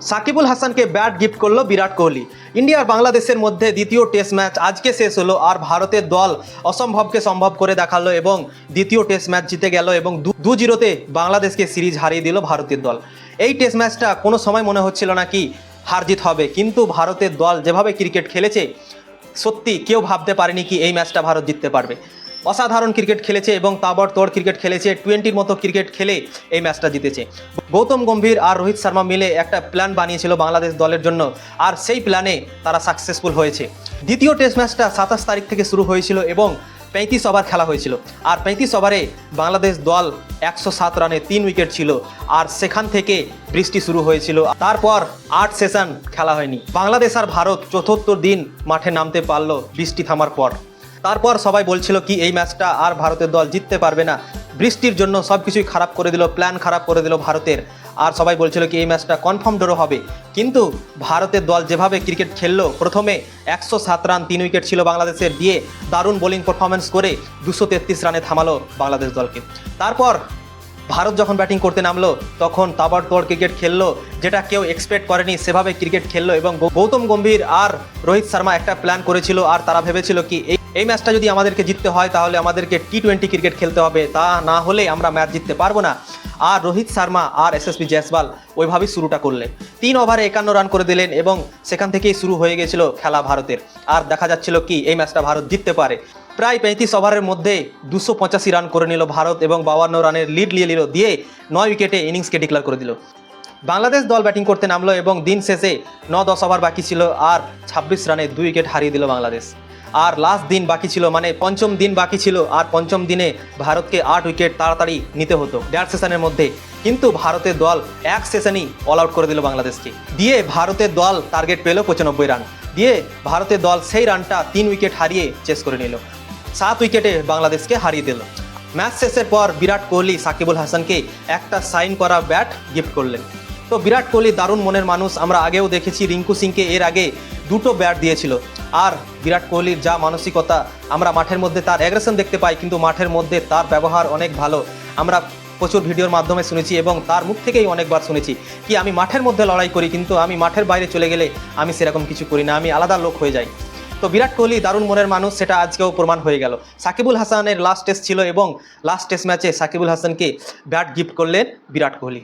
সাকিবুল হাসানকে bat gift করল Virat Kohli. India আর বাংলাদেশের মধ্যে দ্বিতীয় টেস্ট ম্যাচ আজকে শেষ হলো আর ভারতের দল অসম্ভবকে সম্ভব করে দেখাল এবং দ্বিতীয় টেস্ট ম্যাচ জিতে গেল এবং দু- জিরোতে বাংলাদেশকে সিরিজ হারিয়ে দিল ভারতের দল। এই টেস্ট ম্যাচটা কোনো সময় মনে হচ্ছিল না কি হার জিত হবে, কিন্তু ভারতের দল যেভাবে ক্রিকেট খেলেছে, সত্যি কেউ ভাবতে পারেনি কি এই ম্যাচটা ভারত জিততে পারবে। অসাধারণ ক্রিকেট খেলেছে এবং তাবড়তোড় ক্রিকেট খেলেছে। টোয়েন্টির মতো ক্রিকেট খেলে এই ম্যাচটা জিতেছে। গৌতম গম্ভীর আর রোহিত শর্মা মিলে একটা প্ল্যান বানিয়েছিল বাংলাদেশ দলের জন্য আর সেই প্ল্যানে তারা সাকসেসফুল হয়েছে। দ্বিতীয় টেস্ট ম্যাচটা সাতাশ তারিখ থেকে শুরু হয়েছিল এবং পঁয়ত্রিশ ওভার খেলা হয়েছিল। আর পঁয়ত্রিশ ওভারে বাংলাদেশ দল একশো সাত রানে তিন উইকেট ছিল আর সেখান থেকে বৃষ্টি শুরু হয়েছিল। তারপর আট সেশন খেলা হয়নি। বাংলাদেশ আর ভারত চতুর্থ দিন মাঠে নামতে পারল বৃষ্টি থামার পর। তারপর সবাই বলছিল কি, এই ম্যাচটা আর ভারতের দল জিততে পারবে না। বৃষ্টির জন্য সব কিছুই খারাপ করে দিল প্ল্যান খারাপ করে দিল ভারতের। আর সবাই বলছিল কি, এই ম্যাচটা কনফার্ম ড্র হবে। কিন্তু ভারতের দল যেভাবে ক্রিকেট খেললো, প্রথমে একশো সাত রান, তিন উইকেট ছিল বাংলাদেশের দিয়ে দারুণ বোলিং পারফরমেন্স করে দুশো তেত্রিশ রানে থামালো বাংলাদেশ দলকে। তারপর ভারত যখন ব্যাটিং করতে নামলো, তখন তাবড়তোড় ক্রিকেট খেললো, যেটা কেউ এক্সপেক্ট করেনি, সেভাবে ক্রিকেট খেললো এবং গৌতম গম্ভীর আর রোহিত শর্মা একটা প্ল্যান করেছিল আর তারা ভেবেছিল কি এই এই ম্যাচটা যদি আমাদেরকে জিততে হয়, তাহলে আমাদেরকে টি টোয়েন্টি ক্রিকেট খেলতে হবে। তা না হলে আমরা ম্যাচ জিততে পারব না। আর রোহিত শর্মা আর এস এসএসপি জয়সওয়াল ওইভাবেই শুরুটা করলেন। তিন ওভারে একান্ন রান করে দিলেন এবং সেখান থেকেই শুরু হয়ে গেছিল খেলা ভারতের। আর দেখা যাচ্ছিল কি, এই ম্যাচটা ভারত জিততে পারে। প্রায় পঁয়ত্রিশ ওভারের মধ্যে দুশো পঁচাশি রান করে নিল ভারত এবং বাউান্ন রানের লিড নিয়ে নিল, দিয়ে নয় উইকেটে ইনিংসকে ডিক্লেয়ার করে দিল। বাংলাদেশ দল ব্যাটিং করতে নামলো এবং দিন শেষে ন দশ ওভার বাকি ছিল আর ছাব্বিশ রানে দুই উইকেট হারিয়ে দিল বাংলাদেশ। আর লাস্ট দিন বাকি ছিল মানে পঞ্চম দিন বাকি ছিল, আর পঞ্চম দিনে ভারতকে আট উইকেট তাড়াতাড়ি নিতে হতো দেড় সেশনের মধ্যে। কিন্তু ভারতের দল এক সেশনেই অল আউট করে দিল বাংলাদেশকে। দিয়ে ভারতের দল টার্গেট পেল পঁচানব্বই রান। দিয়ে ভারতের দল সেই রানটা তিন উইকেট হারিয়ে চেস করে নিল। সাত উইকেটে বাংলাদেশকে হারিয়ে দিল। ম্যাচ শেষের পর বিরাট কোহলি সাকিবুল হাসানকে একটা সাইন করা ব্যাট গিফট করলেন। তো বিরাট কোহলি দারুণ মনের মানুষ, আমরা আগেও দেখেছি রিঙ্কু সিংকে এর আগে দুটো ব্যাট দিয়েছিল। আর বিরাট কোহলির যা মানসিকতা, আমরা মাঠের মধ্যে তার অ্যাগ্রেশন দেখতে পাই, কিন্তু মাঠের মধ্যে তার ব্যবহার অনেক ভালো। আমরা প্রচুর ভিডিওর মাধ্যমে শুনেছি এবং তার মুখ থেকেই অনেকবার শুনেছি কি আমি মাঠের মধ্যে লড়াই করি, কিন্তু আমি মাঠের বাইরে চলে গেলে আমি সেরকম কিছু করি না, আমি আলাদা লোক হয়ে যাই। তো বিরাট কোহলি, দারুণ মনের মানুষ, সেটা আজকেও প্রমাণ হয়ে গেল। সাকিবুল হাসানের লাস্ট টেস্ট ছিল এবং লাস্ট টেস্ট ম্যাচে সাকিবুল হাসানকে ব্যাট গিফট করলেন বিরাট কোহলি।